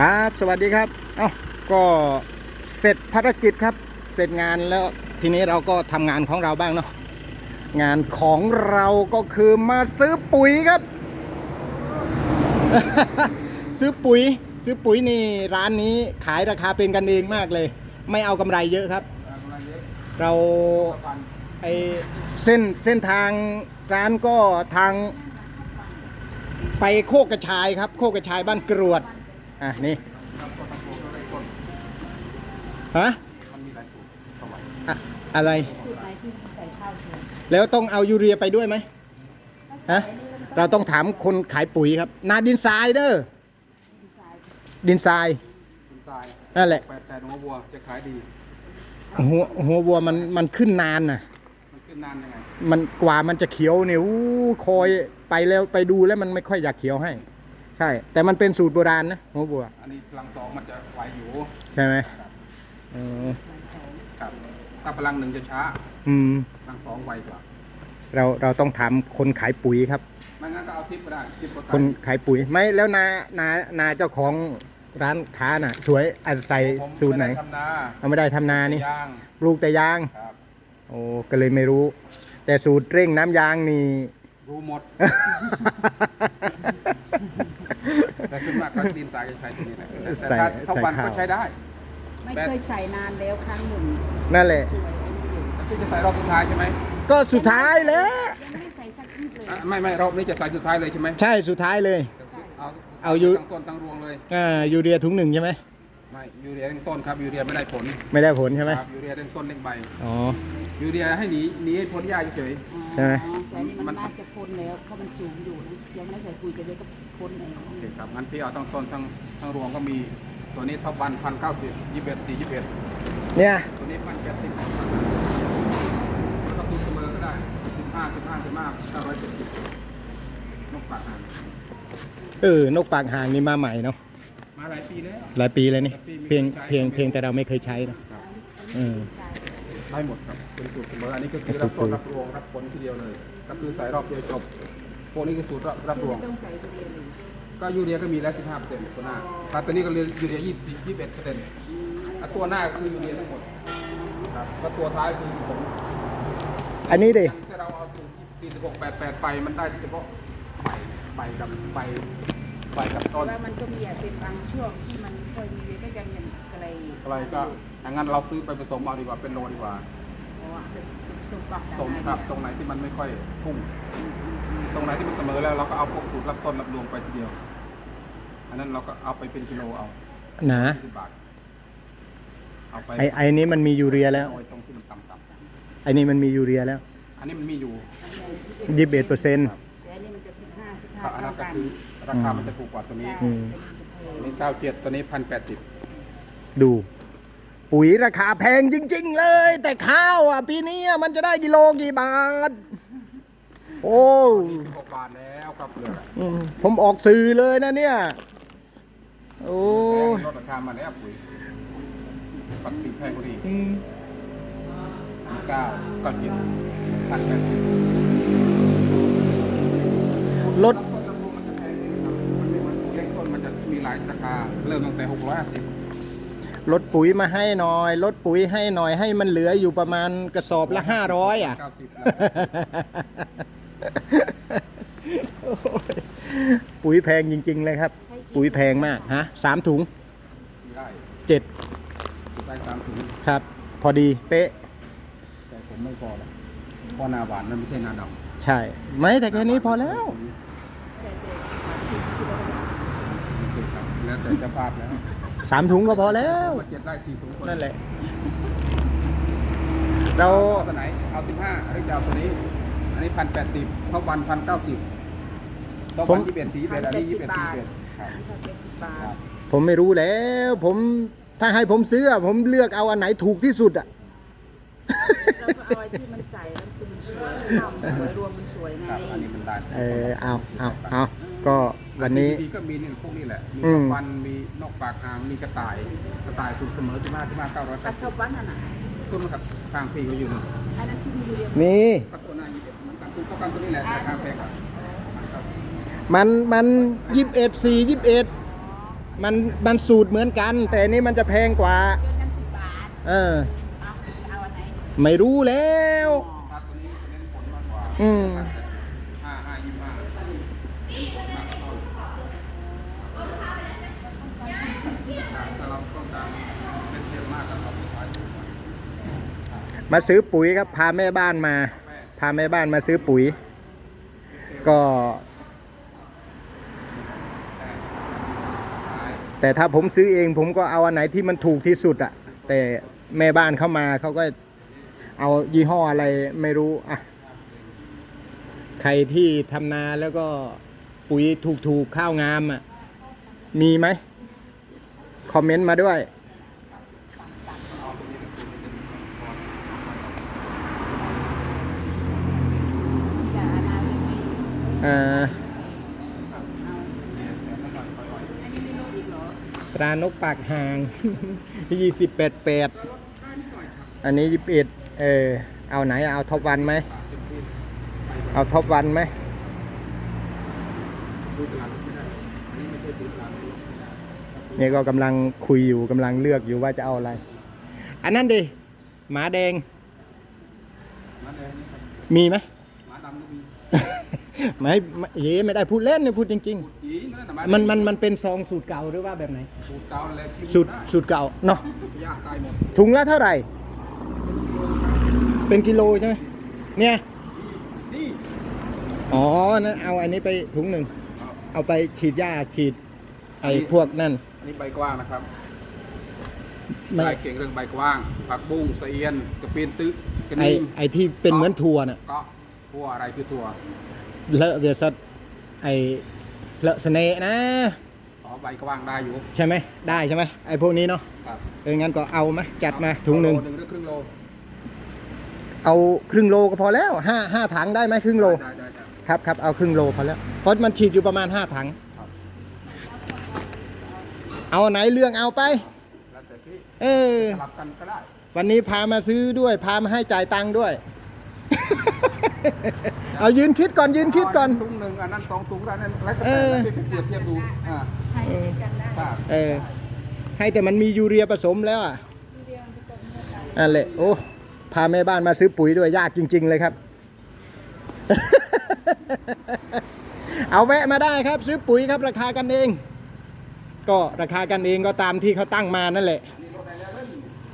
ครับสวัสดีครับ เอ้าก็เสร็จภารกิจครับ เสร็จงานแล้วทีนี้เราก็ทำงานของเราบ้างเนาะงานของเราก็คือมาซื้อปุ๋ยครับ ซื้อปุ๋ย ซื้อปุ๋ยนี่ร้านนี้ขายราคาเป็นกันเองมากเลย ไม่เอากำไรเยอะครับ เราไอเส้นเส้นทางร้านก็ทาง ไปโคกกระชายครับ โคกกระชายบ้านกรวด อะนี่ฮะอะอะไร สูตรไหนที่ใส่ข้าวสวยแล้วต้องเอายูเรียไปด้วยไหมฮะเราต้องถามคนขายปุ๋ยครับ นาดินทรายเด้อดินทรายคุณทรายนั่นแหละแปดแต่หัวบัวจะขายดี หัวหัววัวมันมันขึ้นนานน่ะ มันขึ้นนานยังไง มันกว่ามันจะเขียวเนี่ยอู้คอยไปแล้วไปดูแล้วมันไม่ค่อยอยากเขียวให้ ใช่ แต่มันเป็นสูตรโบราณนะหัวบัว อันนี้พลังสองมันจะไหวอยู่ใช่ไหมเออครับถ้าพลังหนึ่งจะช้าอืม พลังสองไวกว่าเราเราต้องถามคนขายปุ๋ยครับ ไม่งั้นก็เอาทิปก็ได้ทิปก็คนขายปุ๋ยไม่แล้วนานานาเจ้าของร้านค้าน่ะ สวยอันใส่ผมสูตรไหนม่ด้ทำนาเอาไม่ได้ทำนานี่ยางปลูกแต่ยาง ครับ โอ้ก็เลยไม่รู้ แต่สูตรเร่งน้ำยางนี่ รู้หมด แต่ส่วนมากก็ดินทรายจะใช้ตัวนี้แหละแต่ใส่ถ้าทุกวันใส่ข้าวก็ใช้ได้ ไม่เคยใส่นานแล้วครั้งหนึ่งนั่นแหละสวยอันนี้อยู่แล้วที่จะใส่รอบสุดท้ายใช่ไหมก็สุดท้ายแล้ว ยังไม่ได้ใส่สักนิดเลยอะไม่ไม่รอบนี้จะใส่สุดท้ายเลยใช่ไหมใช่สุดท้ายเลย เอาเอาอยู่ตั้งต้นตั้งรวงเลยอ่ายูเรียถุงหนึ่งใช่ไหมไม่ยูเรียตั้งต้นครับยูเรียไม่ได้ผล ไม่ได้ผลใช่ไหมครับยูเรียตั้งต้นเล็กใบอ๋อ ยูเรียให้หนีหนีให้พ้นหญ้าเฉย ใช่ไหม อ๋อแต่นี่มัมัน นน่าจะพ้นแล้วเพราะมันสูงอยู่นะยังไม่ได้ใส่ปุ๋ยจะได้ก็พ้นเองๆโอเคครับงั้นพี่เอาทั้งต้นทั้งทั้งรวงก็มีตัวนี้ท็อปวันพันเก้าสิบยี่สิบเอ็ดสี่ยี่สิบเอ็ดเนี่ย ตัวนี้พันแปดสิบแล้วก็คูณเสมอก็ได้สิบห้าสิบห้าสิบห้าเก้าร้อยเจ็ดสิบนกปากหางเออ นกปากหางนี่มาใหม่เนาะ มาหลายปีแล้ว หลายปีเลยนี่หลายปีเพียงไม่เคยใช้เพียงเพียงแต่เราไม่เคยใช้นะ ครับ เออ ได้หมดครับเป็นสูตรเสมออันนี้ก็คือรับต้นรับรวงรับผลทีเดียวเลย ก็คือใส่รอบเดียวจบพวกนี้คือสูตรรับรับรวงไม่ต้องใส่ตัวเดียวเลยก็ยูเรียก็มีแล้ว15เปอร์เซ็นต์ตัวหน้าถ้าตัวนี้ก็ยูเรีย20 21เปอร์เซ็นต์ตัวหน้าก็คือยูเรียทั้งหมดครับก็ตัวท้ายคือผมอันนี้ดิถ้าเราเอาสูตร46 88 ไปมันได้เฉพาะใบใบกับใบใบกับแต่ต้นว่ามันก็มีเป็นบางช่วงที่มันค่อยมีเลยก็ยังยังอะไรอะไรก็ อย่างนั้นเราซื้อไปผสมเอาดีกว่าเป็นโลดีกว่าเพราะว่าจะสมบัติสมครับ ตรงไหนที่มันไม่ค่อยพุ่ง ตรงไหนที่มันเสมอแล้วเราก็เอาพวกสูตรรับต้นรับรวงไปทีเดียว อันนั้นเราก็เอาไปเป็นกิโลเอาหนา20บาทเอาไปไอไอนี้มันมียูเรียแล้วโรยตรงที่มันต่ำไอนี้มันมียูเรียแล้วๆอันนี้มันมีอยู่ ยี่สิบเอ็ดเปอร์เซ็นต์ แต่อันนี้มันจะสิบห้าสิบห้าครับอันนั้นก็เท่ากันคือราคามันจะถูกกว่าตัวนี้อืมอันนี้เก้าเจ็ดตัวนี้พันแปดสิบดู ปุ๋ยราคาแพงจริง ๆ เลย แต่ข้าวอะ ปีนี้อะมันจะได้กิโลกี่บาท โอ้สิบหกบาทแล้วครับเลยอืมผมออกสื่อเลยนะเนี่ย โอ้ลดราคามาแล้วปุ๋ยปกติแพงกว่านี้อืมเก้าเก้าเจ็ดพันแปดสิบลด ต้นลำพูมันจะแพงนิดนึงครับมันไม่เหมือนสูงเล็กต้นมันจะมีหลายราคา เริ่มตั้งแต่หกร้อยห้าสิบ ลดปุ๋ยมาให้หน่อย ลดปุ๋ยให้หน่อยให้มันเหลืออยู่ประมาณกระสอบละห้าร้อยอะ เก้าสิบโอ้ยปุ๋ยแพงจริง ๆ เลยครับ ปุ๋ยแพงมากฮะสามถุงได้เจ็ดได้สามถุงครับ พอดีเป๊ะ แต่ผมไม่พอหรอกเพราะนาหวานมันไม่ใช่นาดำใช่ ไม่แต่แค่นี้พอแล้ว ใส่แต่ที่ที่เราครับแล้วแต่เจ้าภาพแล้ว สามถุงก็พอแล้วว่าเจ็ดได้สี่ถุงคนนั่นแหละ เราเอาตัวไหน เอาสิบห้าหรือจะเอาตัวนี้ อันนี้พันแปดสิบเท่าวันพันเก้าสิบต้องวันยี่สิบเอ็ดสี่สิบเอ็ดอันนี้ยี่สิบเอ็ดสี่สิบเอ็ดครับเจ็ดสิบบาทผมไม่รู้แล้ว ผมถ้าให้ผมซื้ออะผมเลือกเอาอันไหนถูกที่สุดอะเราก็เอาไอ้ที่มันใส่แล้วคือมันสวยข้าวมันสวยรวมมันสวยไง ครับอันนี้มันได้ เออเอาเอาเอาก็ วันนี้ ดีก็มีนี่พวกนี้แหละ มีอืม วันมีนกปากหางมีกระต่าย กระต่ายสูงเสมอสิบห้าสิบห้าเก้าร้อยแปปัดดสิเท่าบวันน่ะนะต้นมันกับทางปีก็อยู่นู่นอันนั้นที่มีอยู่เดียวนี่ก็ตัวหน้ายี่สิบเอ็ดเหมือนกันทุกก็กันตัวนี้แหละราคาแพงครับครับมันมันยี่สิบเอ็ดสี่ยี่สิบเอ็ดอมันมันสูตรเหมือนกัน แต่อันนี้มันจะแพงกว่า เดือนกันสิบบาทเออ เอาเอาอันไหน ไม่รู้แล้วถ้าตัวนี้เน้นผลมากกว่าอืมห้าห้ายี่สิบห้าผลมากกว่าต้นถ้าเราต้องการเม็ดเยอะมากก็เอาไปขายถูกกว่า มาซื้อปุ๋ยครับพาแม่บ้านมา พาแม่บ้านมาซื้อปุ๋ย ก็ แต่ถ้าผมซื้อเองผมก็เอาอันไหนที่มันถูกที่สุดอะแต่แม่บ้านเข้ามาเขาก็เอายี่ห้ออะไรไม่รู้อะใครที่ทำนาแล้วก็ปุ๋ยถูกๆข้าวงามอะมีไหมคอมเมนต์มาด้วย จะอันไหนไม่มี เอ่ออันนี้ไม่รู้อีกเหรอตรานกปากห่างยี่สิบแปดแปดอันนี้ยี่สิบเอ็ดเออเอาไหนเอาท็อปวันไหม เอาท็อปวันไหมเนี่ยก็กำลังคุยอยู่กำลังเลือกอยู่ว่าจะเอาอะไร อันนั้นดิหมาแดงหมาแดงนี่ครับมีไหมหมาดำก็มี ไม่ไม่เย้ไม่ได้พูดเล่นเนี่ยพูดจริง อีกนั่นน่ะหาๆมันมันมันเป็นซองสูตรเก่าหรือว่าแบบไหน สูตรเก่าแล้วชิมสูตรได้สูตรเก่าเนาะย่างตายหมดถุงละเท่าไหร่ เป็นกิโลใช่ไหมเนี่ยนี่อ๋อนั่นเอาอันนี้ไปถุงหนึ่งเอาเอาไปฉีดหญ้าฉีด ไอ้พวกนั่นอันนี้ใบกว้างนะครับไม่ลายเก่งเรื่องใบกว้าง ผักบุ้งเสียนกระเปียนตึกกระไอ้นิ่มไอ้ที่เป็นเหมือนถั่วน่ะก็ทั่วอะไรคือทั่ว เลอะเวียสัตไอ้เลอะเสน่ห์นะ อ๋อใบกว้างได้อยู่ ใช่ไหมได้ใช่ไหมไอ้พวกนี้เนาะครับเอองั้นก็เอาไหมจัดมาถุงหนึ่งโลหนึ่งหรือครึ่งโลเอาครึ่งโลก็พอแล้วห้าห้าถังได้ไหมครึ่งโลได้ได้ได้ ครับครับเอาครึ่งโลพอแล้วเพราะมันฉีดอยู่ประมาณห้าถัง ครับ เอาไหนเรื่องเอาไป แล้วแต่พี่เออ สลับกันก็ได้วันนี้พามาซื้อด้วย พามาให้จ่ายตังค์ด้วย เอายืนคิดก่อนยืนคิดก่อน ถุงหนึ่งอันนั้นสองถุงอันนั้นแล้วก็เอแต่อแล้วพี่เปรียบเทียบดูอ่าใช้ด้วยกันได้ครับเออ ให้แต่มันมียูเรียผสมแล้วอะเดียวมันจะเมื่อไหร่นั่นแหละโอ้พาแม่บ้านมาซื้อปุ๋ยด้วยยากจริง ๆ เลยครับ เอาแวะมาได้ครับ ซื้อปุ๋ยครับ ราคากันเอง ก็ราคากันเองก็ตามที่เขาตั้งมานั่นแหละนี่ลดได้แล้วเล่น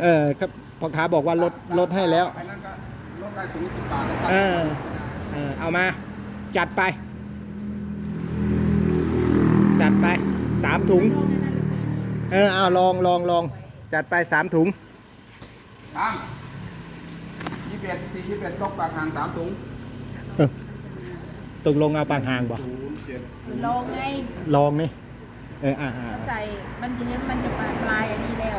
เออครับพ่อค้าบอกว่าลดลดให้แล้วอันนั้นก็ลดได้ ถึงสิบบาทแล้วครับเออเออ เอามา จัดไป จัดไปสามถุง เออ เอาลองลองลองจัดไปสามถุงตามยี่สิบเอ็ดสี่ยี่สิบเอ็ดตกปากห่างสามถุงตกลงเอาปากหางบ่ศูนย์เจ็ดคือลงไง ลองนี่ เอออ่าอ่าใส่ มันจะเห็นมันจะปลายปลายอันนี้แล้ว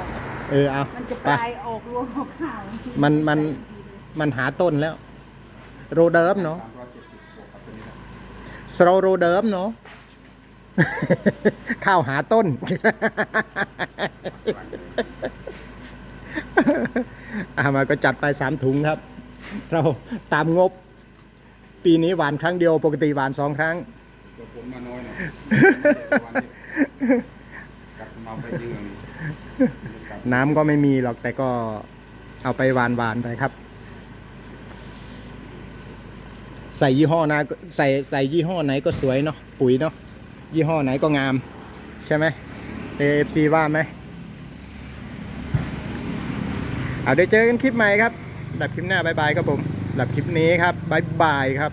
เออ เอา มันจะไปปลายออกรวงออกข่าวมันมัน มันหาต้นแล้ว โรเดิมเนาะสามร้อยเจ็ดสิบบวกกับตัวนี้นะสโรโรเดิมเนาะข้าวหาต้น อามาก็จัดไปสามถุงครับ เราตามงบ ปีนี้หวานครั้งเดียว ปกติหวานสองครั้งตัวผลมาน้อยหน่อยวันนี้กลับมาไปยิงอย่างนี้กลับน้ำก็ไม่มีหรอกแต่ก็เอาไปหวานหวานๆไปครับ ใส่ยี่ห้อนะใส่ใส่ยี่ห้อไหนก็สวยเนาะปุ๋ยเนาะยี่ห้อไหนก็งาม ใช่ไหมเอฟซีว่าไหมเอาเดี๋ยวเจอกันคลิปใหม่ครับแบบคลิปหน้าบายบายครับผมแบบคลิปนี้ครับบายบายครับ